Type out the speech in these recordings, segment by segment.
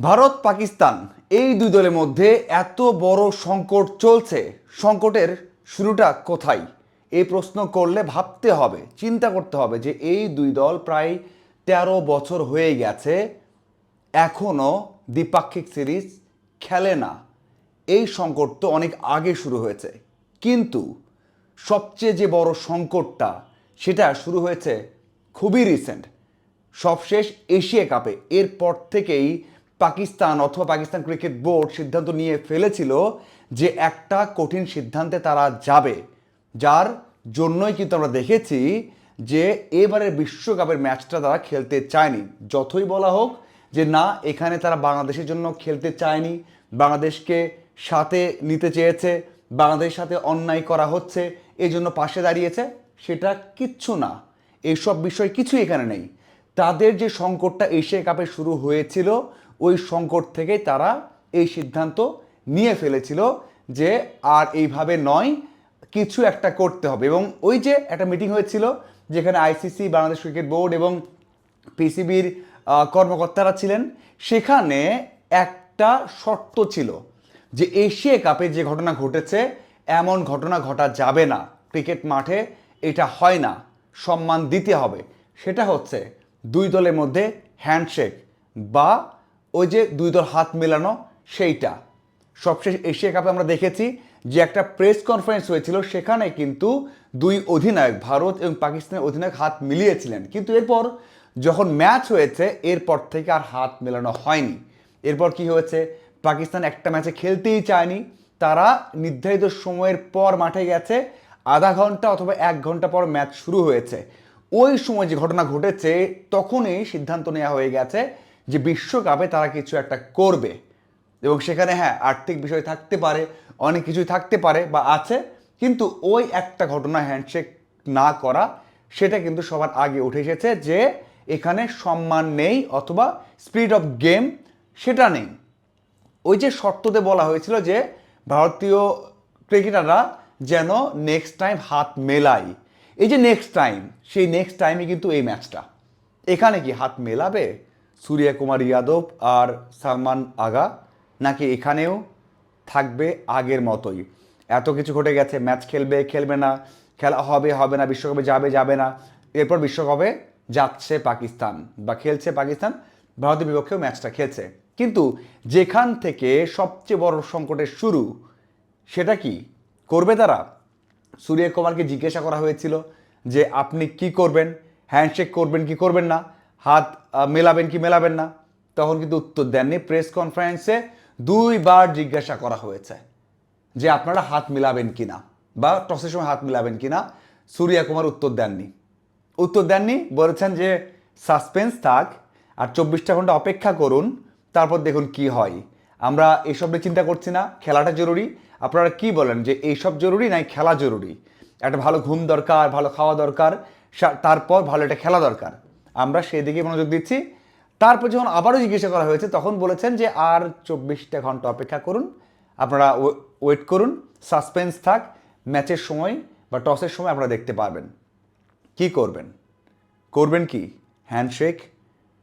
ভারত, পাকিস্তান এই দুই দলের মধ্যে এত বড় সংকট চলছে। সংকটের শুরুটা কোথায়? এই প্রশ্ন করলে ভাবতে হবে, চিন্তা করতে হবে যে এই দুই দল প্রায় তেরো বছর হয়ে গেছে এখনও দ্বিপাক্ষিক সিরিজ খেলে না। এই সংকট তো অনেক আগে শুরু হয়েছে। কিন্তু সবচেয়ে যে বড় সংকটটা, সেটা শুরু হয়েছে খুবই রিসেন্ট সবশেষ এশিয়া কাপে। এরপর থেকেই পাকিস্তান অথবা পাকিস্তান ক্রিকেট বোর্ড সিদ্ধান্ত নিয়ে ফেলেছিল যে একটা কঠিন সিদ্ধান্তে তারা যাবে, যার জন্যই কিন্তু আমরা দেখেছি যে এবারের বিশ্বকাপের ম্যাচটা তারা খেলতে চায়নি। যতই বলা হোক যে না, এখানে তারা বাংলাদেশের জন্য খেলতে চায়নি, বাংলাদেশকে সাথে নিতে চেয়েছে, বাংলাদেশের সাথে অন্যায় করা হচ্ছে এই জন্য পাশে দাঁড়িয়েছে, সেটা কিচ্ছু না। এইসব বিষয় কিছুই এখানে নেই। তাদের যে সংকটটা এশিয়া কাপে শুরু হয়েছিল ওই সংকট থেকে তারা এই সিদ্ধান্ত নিয়ে ফেলেছিল যে আর এইভাবে নয়, কিছু একটা করতে হবে। এবং ওই যে একটা মিটিং হয়েছিল যেখানে আইসিসি, বাংলাদেশ ক্রিকেট বোর্ড এবং পিসিবির কর্মকর্তারা ছিলেন, সেখানে একটা শর্ত ছিল যে এশিয়া কাপে যে ঘটনা ঘটেছে, এমন ঘটনা ঘটা যাবে না। ক্রিকেট মাঠে এটা হয় না। সম্মান দিতে হবে। সেটা হচ্ছে দুই দলের মধ্যে হ্যান্ডশেক বা ওই যে দুই দল হাত মেলানো, সেইটা। সবশেষ এশিয়া কাপে আমরা দেখেছি যে একটা প্রেস কনফারেন্স হয়েছিল, সেখানে কিন্তু দুই অধিনায়ক, ভারত এবং পাকিস্তানের অধিনায়ক হাত মিলিয়েছিলেন। কিন্তু এরপর যখন ম্যাচ হয়েছে, এরপর থেকে আর হাত মেলানো হয়নি। এরপর কি হয়েছে? পাকিস্তান একটা ম্যাচে খেলতেই চায়নি। তারা নির্ধারিত সময়ের পর মাঠে গেছে, আধা ঘণ্টা অথবা এক ঘণ্টা পর ম্যাচ শুরু হয়েছে। ওই সময় যে ঘটনা ঘটেছে, তখনই সিদ্ধান্ত নেওয়া হয়ে গেছে যে বিশ্বকাপে তারা কিছু একটা করবে। এবং সেখানে হ্যাঁ আর্থিক বিষয় থাকতে পারে, অনেক কিছুই থাকতে পারে বা আছে, কিন্তু ওই একটা ঘটনা হ্যান্ডশেক না করা, সেটা কিন্তু সবার আগে উঠে এসেছে যে এখানে সম্মান নেই অথবা স্পিরিট অফ গেম সেটা নেই। ওই যে শর্ততে বলা হয়েছিল যে ভারতীয় ক্রিকেটাররা যেন নেক্সট টাইম হাত মেলায়। এই যে নেক্সট টাইম সেই নেক্সট টাইমে কিন্তু এই ম্যাচটা এখানে কি হাত মেলাবে? সূর্য কুমার যাদব আর সালমান আগা নাকি এখানেও থাকবে আগের মতোই? এত কিছু ঘটে গেছে, ম্যাচ খেলবে খেলবে না, খেলা হবে হবে না, বিশ্বকাপে যাবে যাবে না। এরপর বিশ্বকাপে যাচ্ছে পাকিস্তান বা খেলছে পাকিস্তান, ভারতের বিপক্ষেও ম্যাচটা খেলছে। কিন্তু যেখান থেকে সবচেয়ে বড় সংকটের শুরু, সেটা কি করবে তারা? সূর্য কুমারকে জিজ্ঞাসা করা হয়েছিল যে, আপনি কি করবেন? হ্যান্ডশেক করবেন কি করবেন না? হাত মেলাবেন কি মেলাবেন না? তখন কিন্তু উত্তর দেননি। প্রেস কনফারেন্সে দুইবার জিজ্ঞাসা করা হয়েছে যে আপনারা হাত মিলাবেন কিনা বা টসের সময় হাত মিলাবেন কিনা সূর্যা কুমার উত্তর দেননি। উত্তর দেননি, বলেছেন যে সাসপেন্স থাক আর চব্বিশটা ঘণ্টা অপেক্ষা করুন, তারপর দেখুন কি হয়। আমরা এসব নিয়ে চিন্তা করছি না, খেলাটা জরুরি। আপনারা কি বলেন যে এইসব জরুরি নাই খেলা জরুরি? একটা ভালো ঘুম দরকার, ভালো খাওয়া দরকার তারপর ভালো একটা খেলা দরকার। আমরা সেই দিকে মনোযোগ দিচ্ছি। তারপর যখন আবারও জিজ্ঞাসা করা হয়েছে, তখন বলেছেন যে আর চব্বিশটা ঘণ্টা অপেক্ষা করুন। আপনারা ওয়েট করুন, সাসপেন্স থাক, ম্যাচের সময় বা টসের সময় আপনারা দেখতে পারবেন। কি করবেন? করবেন কি? হ্যান্ডশেক?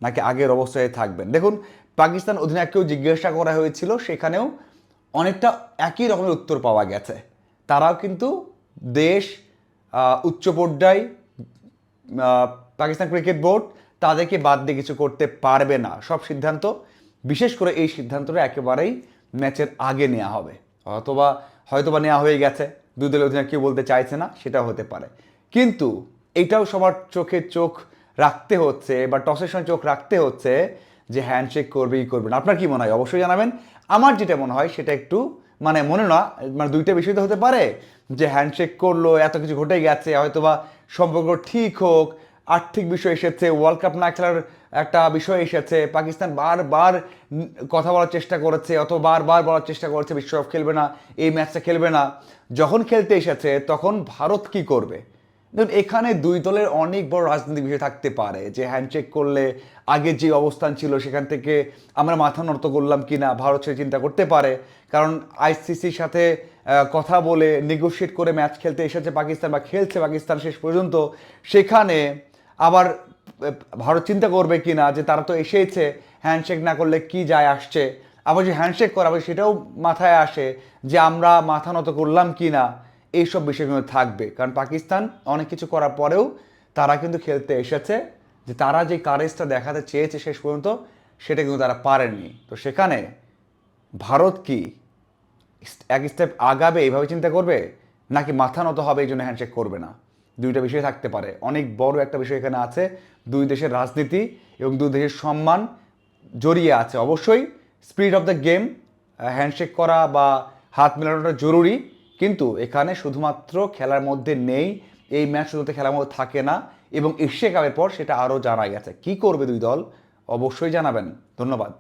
নাকি আগের অবস্থায় থাকবেন? দেখুন, পাকিস্তান অধিনায়ককেও জিজ্ঞাসা করা হয়েছিল, সেখানেও অনেকটা একই রকমের উত্তর পাওয়া গেছে। তারাও কিন্তু দেশ উচ্চ পর্যায় পাকিস্তান ক্রিকেট বোর্ড তাদেরকে বাদ দিয়ে কিছু করতে পারবে না। সব সিদ্ধান্ত, বিশেষ করে এই সিদ্ধান্তটা একেবারেই ম্যাচের আগে নেওয়া হবে। অথবা হয়তোবা নেওয়া হয়ে গেছে, দুই দলের অধিনায়ক কেউ বলতে চাইছে না, সেটাও হতে পারে। কিন্তু এটাও সবার চোখে চোখ রাখতে হচ্ছে বা টসের সময় চোখ রাখতে হচ্ছে যে হ্যান্ডশেক করবে কি করবে না। আপনার কি মনে হয়? অবশ্যই জানাবেন। আমার যেটা মনে হয়, সেটা একটু মানে মনে না মানে দুইটা বিষয় তো হতে পারে যে হ্যান্ডশেক করল, এত কিছু ঘটে গেছে, হয়তোবা সম্পর্ক ঠিক হোক আর্থিক বিষয় এসেছে ওয়ার্ল্ড কাপ না খেলার একটা বিষয় এসেছে, পাকিস্তান বারবার কথা বলার চেষ্টা করেছে অত বারবার বলার চেষ্টা করেছে, বিশ্বকাপ খেলবে না, এই ম্যাচটা খেলবে না। যখন খেলতে এসেছে, তখন ভারত কি করবে? দেখুন, এখানে দুই দলের অনেক বড় রাজনৈতিক বিষয় থাকতে পারে, যে হ্যান্ডশেক করলে আগে যে অবস্থান ছিল, সেখান থেকে আমরা মাথা নত করলাম কি না ভারত সে চিন্তা করতে পারে। কারণ আইসিসির সাথে কথা বলে নেগোশিয়েট করে ম্যাচ খেলতে এসেছে পাকিস্তান, বা খেলছে পাকিস্তান শেষ পর্যন্ত, সেখানে আবার ভারত চিন্তা করবে কি না যে তারা তো এসেছে হ্যান্ডশেক না করলে কি যায় আসছে? আবার যে হ্যান্ডশেক করাবে সেটাও মাথায় আসে যে আমরা মাথা নত করলাম কি না, এইসব বিষয় কিন্তু থাকবে। কারণ পাকিস্তান অনেক কিছু করার পরেও তারা কিন্তু খেলতে এসেছে যে তারা যে কারেজটা দেখাতে চেয়েছে শেষ পর্যন্ত, সেটা কিন্তু তারা পারেননি। তো সেখানে ভারত কি এক স্টেপ আগাবে, এইভাবে চিন্তা করবে? নাকি মাথা নত হবে, এই জন্য হ্যান্ডশেক করবে না? দুইটা বিষয় থাকতে পারে। অনেক বড় একটা বিষয় এখানে আছে, দুই দেশের রাজনীতি এবং দুই দেশের সম্মান জড়িয়ে আছে। অবশ্যই spirit of the game handshake করা বা হাত মেলানোটা জরুরি, কিন্তু এখানে শুধুমাত্র খেলার মধ্যে নেই, এই ম্যাচ শুধুমাত্র খেলার মধ্যে থাকে না এবং এশিয়া কাপের পর সেটা আরও জানা গেছে। কী করবে দুই দল? অবশ্যই জানাবেন। ধন্যবাদ।